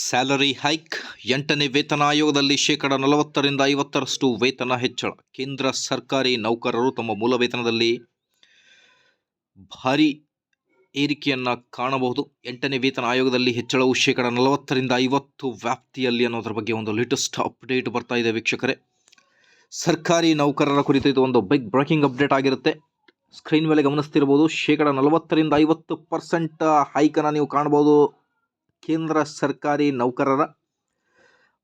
Salary hike ಎಂಟನೇ ವೇತನ ಆಯೋಗದಲ್ಲಿ ಶೇಕಡ ನಲವತ್ತರಿಂದ ಐವತ್ತರಷ್ಟು ವೇತನ ಹೆಚ್ಚಳ. ಕೇಂದ್ರ ಸರ್ಕಾರಿ ನೌಕರರು ತಮ್ಮ ಮೂಲ ವೇತನದಲ್ಲಿ ಭಾರಿ ಏರಿಕೆಯನ್ನು ಕಾಣಬಹುದು. ಎಂಟನೇ ವೇತನ ಆಯೋಗದಲ್ಲಿ ಹೆಚ್ಚಳವು ಶೇಕಡ ನಲವತ್ತರಿಂದ ಐವತ್ತು ವ್ಯಾಪ್ತಿಯಲ್ಲಿ ಅನ್ನೋದ್ರ ಬಗ್ಗೆ ಒಂದು ಲೇಟೆಸ್ಟ್ ಅಪ್ಡೇಟ್ ಬರ್ತಾ ಇದೆ ವೀಕ್ಷಕರೇ. ಸರ್ಕಾರಿ ನೌಕರರ ಕುರಿತು ಇದು ಒಂದು ಬಿಗ್ ಬ್ರೇಕಿಂಗ್ ಅಪ್ಡೇಟ್ ಆಗಿರುತ್ತೆ. ಸ್ಕ್ರೀನ್ ಮೇಲೆ ಗಮನಿಸ್ತಿರ್ಬೋದು, ಶೇಕಡ ನಲವತ್ತರಿಂದ ಐವತ್ತು ಪರ್ಸೆಂಟ್ ಹೈಕನ್ನು ನೀವು ಕಾಣ್ಬೋದು ಕೇಂದ್ರ ಸರ್ಕಾರಿ ನೌಕರರ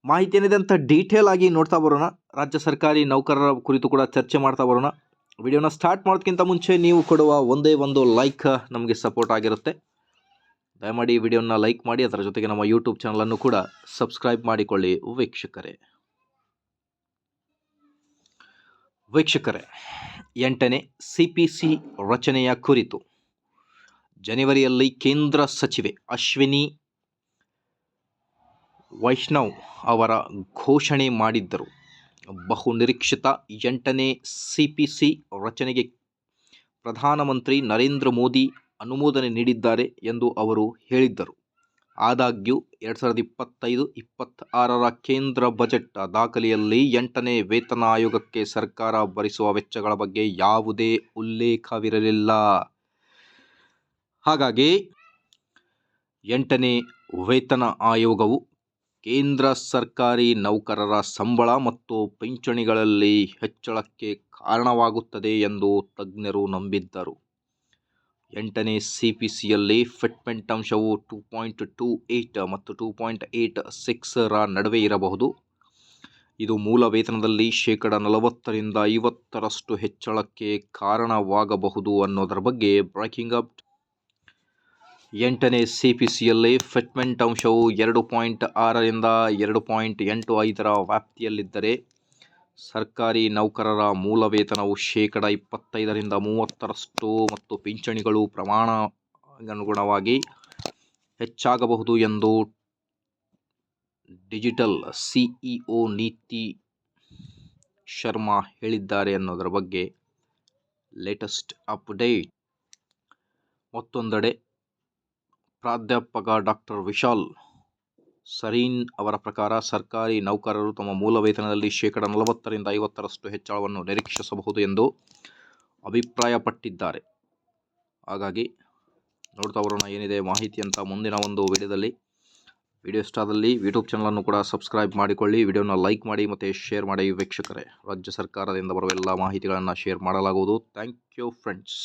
ಮಾಹಿತಿ ಏನಿದೆ ಅಂತ ಡೀಟೇಲ್ ಆಗಿ ನೋಡ್ತಾ ಬರೋಣ. ರಾಜ್ಯ ಸರ್ಕಾರಿ ನೌಕರರ ಕುರಿತು ಕೂಡ ಚರ್ಚೆ ಮಾಡ್ತಾ ಬರೋಣ. ವಿಡಿಯೋನ ಸ್ಟಾರ್ಟ್ ಮಾಡೋದಕ್ಕಿಂತ ಮುಂಚೆ ನೀವು ಕೊಡುವ ಒಂದೇ ಒಂದು ಲೈಕ್ ನಮಗೆ ಸಪೋರ್ಟ್ ಆಗಿರುತ್ತೆ. ದಯಮಾಡಿ ವಿಡಿಯೋನ ಲೈಕ್ ಮಾಡಿ, ಅದರ ಜೊತೆಗೆ ನಮ್ಮ ಯೂಟ್ಯೂಬ್ ಚಾನಲನ್ನು ಕೂಡ ಸಬ್ಸ್ಕ್ರೈಬ್ ಮಾಡಿಕೊಳ್ಳಿ ವೀಕ್ಷಕರೇ. ವೀಕ್ಷಕರೇ, ಎಂಟನೇ ಸಿ ಪಿ ಸಿ ರಚನೆಯ ಕುರಿತು ಜನವರಿಯಲ್ಲಿ ಕೇಂದ್ರ ಸಚಿವೆ ಅಶ್ವಿನಿ ವೈಷ್ಣವ್ ಅವರ ಘೋಷಣೆ ಮಾಡಿದ್ದರು. ಬಹು ನಿರೀಕ್ಷಿತ ಎಂಟನೇ ಸಿ ಪಿ ಸಿ ರಚನೆಗೆ ಪ್ರಧಾನಮಂತ್ರಿ ನರೇಂದ್ರ ಮೋದಿ ಅನುಮೋದನೆ ನೀಡಿದ್ದಾರೆ ಎಂದು ಅವರು ಹೇಳಿದ್ದರು. ಆದಾಗ್ಯೂ, ಎರಡು ಸಾವಿರದ ಇಪ್ಪತ್ತೈದು, ಇಪ್ಪತ್ತಾರರ ಕೇಂದ್ರ ಬಜೆಟ್ ದಾಖಲೆಯಲ್ಲಿ ಎಂಟನೇ ವೇತನ ಆಯೋಗಕ್ಕೆ ಸರ್ಕಾರ ಭರಿಸುವ ವೆಚ್ಚಗಳ ಬಗ್ಗೆ ಯಾವುದೇ ಉಲ್ಲೇಖವಿರಲಿಲ್ಲ. ಹಾಗಾಗಿ, ಎಂಟನೇ ವೇತನ ಆಯೋಗವು ಕೇಂದ್ರ ಸರ್ಕಾರಿ ನೌಕರರ ಸಂಬಳ ಮತ್ತು ಪಿಂಚಣಿಗಳಲ್ಲಿ ಹೆಚ್ಚಳಕ್ಕೆ ಕಾರಣವಾಗುತ್ತದೆ ಎಂದು ತಜ್ಞರು ನಂಬಿದ್ದರು. ಎಂಟನೇ ಸಿ ಪಿ ಸಿಯಲ್ಲಿ ಫಿಟ್ಮೆಂಟ್ ಅಂಶವು ಟೂ ಪಾಯಿಂಟ್ ಟೂ ಏಯ್ಟ್ ಮತ್ತು ಟೂ ಪಾಯಿಂಟ್ ಏಯ್ಟ್ ಸಿಕ್ಸರ ನಡುವೆ ಇರಬಹುದು. ಇದು ಮೂಲ ವೇತನದಲ್ಲಿ ಶೇಕಡ ನಲವತ್ತರಿಂದ ಐವತ್ತರಷ್ಟು ಹೆಚ್ಚಳಕ್ಕೆ ಕಾರಣವಾಗಬಹುದು ಅನ್ನೋದರ ಬಗ್ಗೆ ಬ್ರೇಕಿಂಗ್ ಅಪ್ ಎಂಟನೇ ಸಿ ಪಿ ಸಿಯಲ್ಲಿ ಫಿಟ್ಮೆಂಟ್ ಅಂಶವು ಎರಡು ಪಾಯಿಂಟ್ ಆರರಿಂದ ಎರಡು ಪಾಯಿಂಟ್ ಎಂಟು ಐದರ ವ್ಯಾಪ್ತಿಯಲ್ಲಿದ್ದರೆ ಸರ್ಕಾರಿ ನೌಕರರ ಮೂಲ ವೇತನವು ಶೇಕಡ ಇಪ್ಪತ್ತೈದರಿಂದ ಮೂವತ್ತರಷ್ಟು ಮತ್ತು ಪಿಂಚಣಿಗಳು ಪ್ರಮಾಣ ಅನುಗುಣವಾಗಿ ಹೆಚ್ಚಾಗಬಹುದು ಎಂದು ಡಿಜಿಟಲ್ ಸಿಇಒ ನೀತಿ ಶರ್ಮಾ ಹೇಳಿದ್ದಾರೆ ಅನ್ನೋದರ ಬಗ್ಗೆ ಲೇಟೆಸ್ಟ್ ಅಪ್ಡೇಟ್ ಮತ್ತೊಂದೆಡೆ ಪ್ರಾಧ್ಯಾಪಕ ಡಾಕ್ಟರ್ ವಿಶಾಲ್ ಸರೀನ್ ಅವರ ಪ್ರಕಾರ ಸರ್ಕಾರಿ ನೌಕರರು ತಮ್ಮ ಮೂಲ ವೇತನದಲ್ಲಿ ಶೇಕಡ ನಲವತ್ತರಿಂದ ಐವತ್ತರಷ್ಟು ಹೆಚ್ಚಳವನ್ನು ನಿರೀಕ್ಷಿಸಬಹುದು ಎಂದು ಅಭಿಪ್ರಾಯಪಟ್ಟಿದ್ದಾರೆ. ಹಾಗಾಗಿ ನೋಡ್ತಾ ಬರೋಣ ಏನಿದೆ ಮಾಹಿತಿ ಅಂತ ಮುಂದಿನ ಒಂದು ವಿಡಿಯೋದಲ್ಲಿ. ವಿಡಿಯೋ ಆದಲ್ಲಿ ಯೂಟ್ಯೂಬ್ ಚಾನಲನ್ನು ಕೂಡ ಸಬ್ಸ್ಕ್ರೈಬ್ ಮಾಡಿಕೊಳ್ಳಿ. ವಿಡಿಯೋನ ಲೈಕ್ ಮಾಡಿ ಮತ್ತು ಶೇರ್ ಮಾಡಿ. ವೀಕ್ಷಕರೇ, ರಾಜ್ಯ ಸರ್ಕಾರದಿಂದ ಬರುವ ಎಲ್ಲ ಮಾಹಿತಿಗಳನ್ನು ಶೇರ್ ಮಾಡಲಾಗುವುದು. Thank you friends.